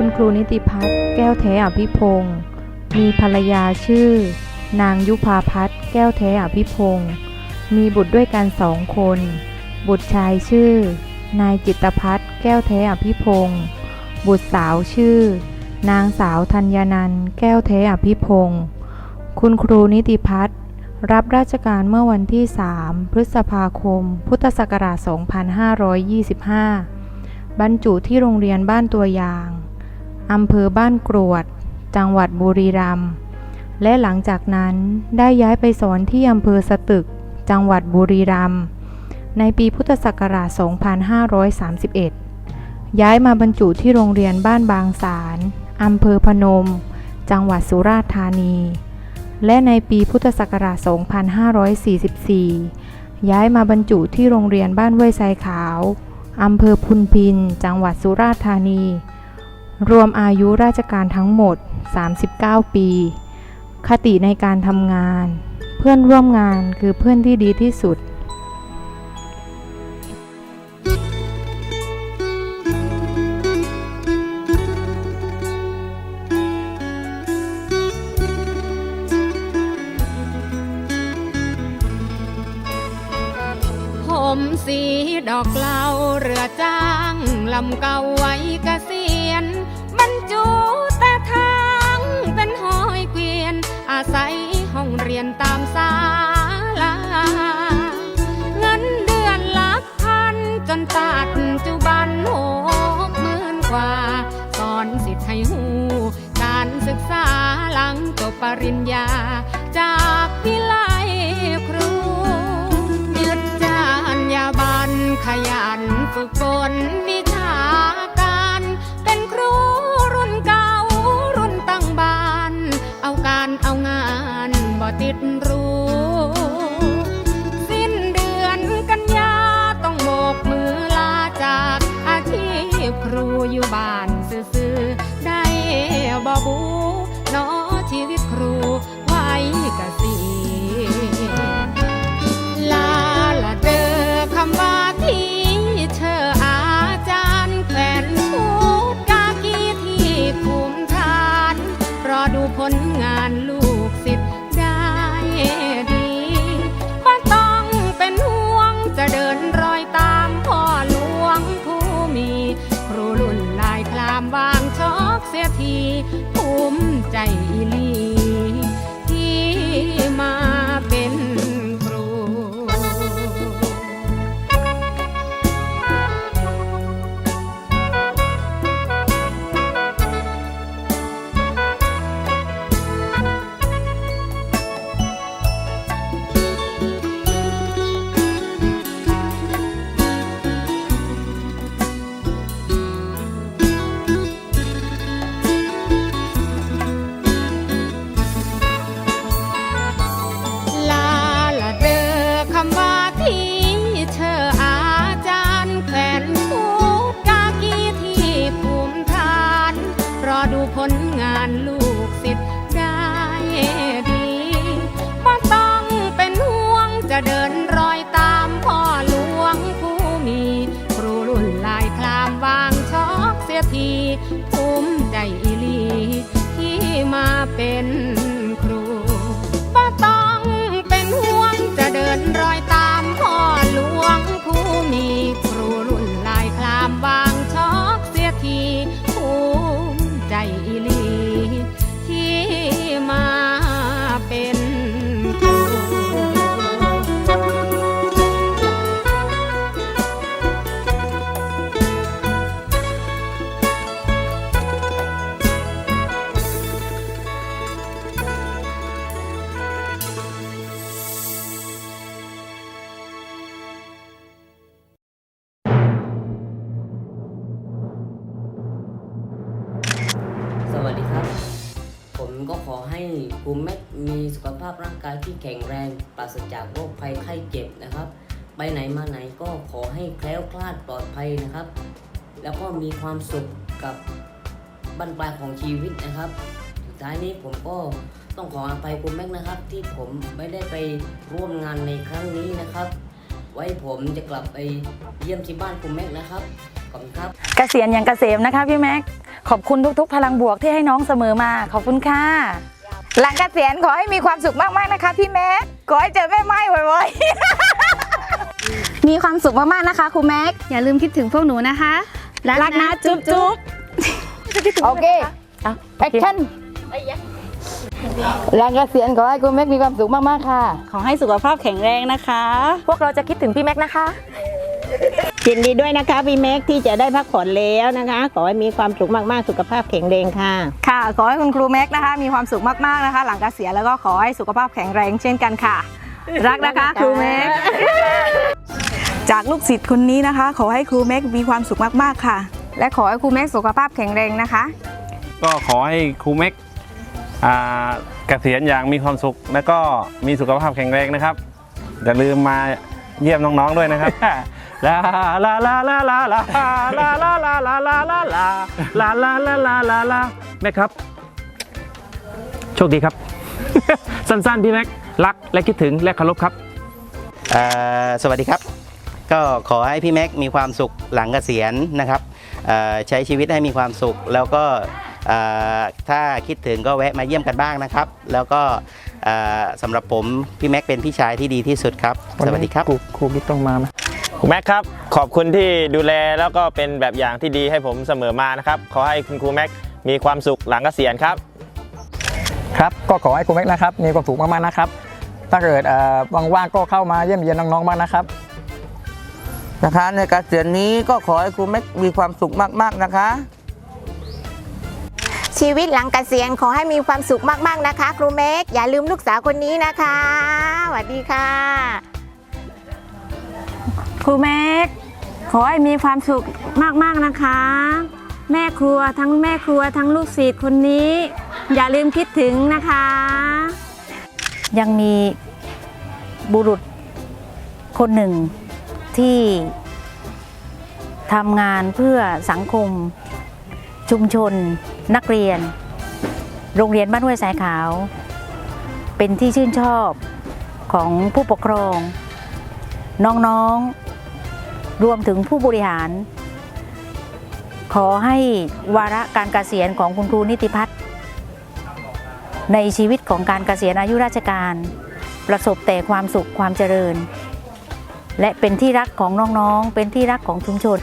คุณครูนิติพัฒน์แก้วแท้อภิพงศ์มีภรรยาชื่อ นางยุพาพัฒน์แก้วแท้อภิพงศ์มีบุตรด้วยกันสองคน บุตรชายชื่อ นายจิตพัฒน์แก้วแท้อภิพงศ์บุตรสาวชื่อ นางสาวธัญญานันท์แก้วแท้อภิพงศ์คุณครูนิติพัฒน์รับราชการเมื่อวันที่ 3 พฤษภาคม พุทธศักราช 2525 บรรจุที่โรงเรียนบ้านตัวอย่าง อำเภอบ้านกรวด จังหวัดบุรีรัมย์และหลังจากนั้นได้ย้ายไปสอนที่อำเภอสตึก จังหวัดบุรีรัมย์ในปีพุทธศักราช 2531 ย้ายมาบรรจุที่โรงเรียนบ้านบางสารอำเภอพนม จังหวัดสุราษฎร์ธานี และในปีพุทธศักราช 2544 ย้ายมาบรรจุที่โรงเรียนบ้านห้วยไซขาวอำเภอพุนพิน จังหวัดสุราษฎร์ธานี รวมอายุราชการทั้งหมด 39 ปี คติในการทำงาน เพื่อนร่วมงานคือเพื่อนที่ดีที่สุด ผมสีดอกเหลาเรือจ้างลำเก่าไว้กษียณามสาลา เงินเดือนหลักพันจนตัดจุบันหกหมื่นกว่า สอนสิทธิ์ให้หู การศึกษาหลังจบปริญญา บ้าน ให้คุณแม็กมีสุขภาพร่างกายที่แข็งแรง ปราศจากโรคภัยไข้เจ็บนะครับ ไปไหนมาไหนก็ขอให้แคล้วคลาดปลอดภัยนะครับ แล้วก็มีความสุขกับบั้นปลายของชีวิตนะครับสุดท้ายนี้ผมก็ต้องขออภัยคุณแม็กนะครับ ที่ผมไม่ได้ไปร่วมงานในครั้งนี้นะครับ ไว้ผมจะกลับไปเยี่ยมที่บ้านคุณแม็กนะครับขอบคุณครับเกษียณอย่างเกษมนะคะพี่แม็กขอบคุณทุกๆ พลังบวกที่ให้น้องเสมอมาขอบคุณค่ะ หลังเกษียณขอให้มีความสุขมากๆนะคะ พี่แม็กขอให้เจอแม่ไม้บ่อยๆ มีความสุขมากๆนะคะครูแม็กอย่าลืมคิดถึงพวกหนูนะคะรักนะจุ๊บจุ๊บโอเคแอคชั่นหลังเกษียณขอให้ครูแม็กมีความสุขมาก ๆ ค่ะ ขอให้สุขภาพแข็งแรงนะคะ พวกเราจะคิดถึงพี่แม็กนะคะ ยินดีด้วยนะคะพี่แม็กที่จะได้พักผ่อนแล้วนะคะ ขอให้มีความสุขมากๆ สุขภาพแข็งแรงค่ะ ค่ะ ขอให้คุณครูแม็กนะคะ มีความสุขมากๆนะคะ หลังเกษียณแล้วก็ขอให้สุขภาพแข็งแรงเช่นกันค่ะ รักนะคะครูแม็กจากลูกศิษย์คนนี้นะคะ ขอให้ครูแม็กมีความสุขมากๆค่ะ และขอให้ครูแม็กสุขภาพแข็งแรงนะคะ ก็ขอให้ครูเม็กอ่าเกษียณอย่างมีความสุข และก็มีสุขภาพแข็งแรงนะครับอย่าลืมมาเยี่ยมน้องๆด้วยนะครับ ลาลาลาลาลาลาลาลาลาลาลาลาลาลาลาลาลาลาลาแม็กครับ โชคดีครับ สั้นๆ พี่แม็กรักและคิดถึงและเคารพครับเอ่อสวัสดีครับ ก็ขอให้พี่แม็กมีความสุขหลังเกษียณนะครับเอ่อใช้ชีวิตให้มีความสุข แล้วก็เอ่อถ้าคิดถึงก็แวะมาเยี่ยมกันบ้างนะครับ แล้วก็เอ่อสำหรับผมพี่แม็กเป็นพี่ชายที่ดีที่สุดครับ สวัสดีครับครูกิ๊กต้องมาไหมครู แม็กครับ ขอบคุณที่ดูแลแล้วก็เป็นแบบอย่างที่ดีให้ผมเสมอมานะครับ ขอให้คุณครูแม็กมีความสุขหลังเกษียณครับ ครับ ก็ขอให้ครูแม็กนะครับ มีความสุขมากๆนะครับ ถ้าเกิดเอ่อว่างๆก็เข้ามาเยี่ยมเยียนน้องๆบ้างนะครับนะคะในการเสียนนี้ก็ขอให้ครูแม็กมีความสุขมากๆนะคะ ชีวิตหลังเกษียณขอให้มีความสุขมากๆนะคะ ครูแม็กอย่าลืมลูกสาวคนนี้นะคะสวัสดีค่ะค รูแม็กขอให้มีความสุขมากๆนะคะ แม่ครัวทั้งแม่ครัวทั้งลูกศิษย์คนนี้ อย่าลืมคิดถึงนะคะ ยังมีบุรุษคนหนึ่งที่ทำงานเพื่อสังคม ชุมชน นักเรียน โรงเรียนบ้านห้วยสายขาว เป็นที่ชื่นชอบของผู้ปกครอง น้องๆ รวมถึงผู้บริหาร ขอให้วาระการเกษียณของคุณครูนิติพัฒน์ในชีวิตของการเกษียณอายุราชการ ประสบแต่ความสุขความเจริญ และเป็นที่รักของน้องๆ เป็นที่รักของชุมชน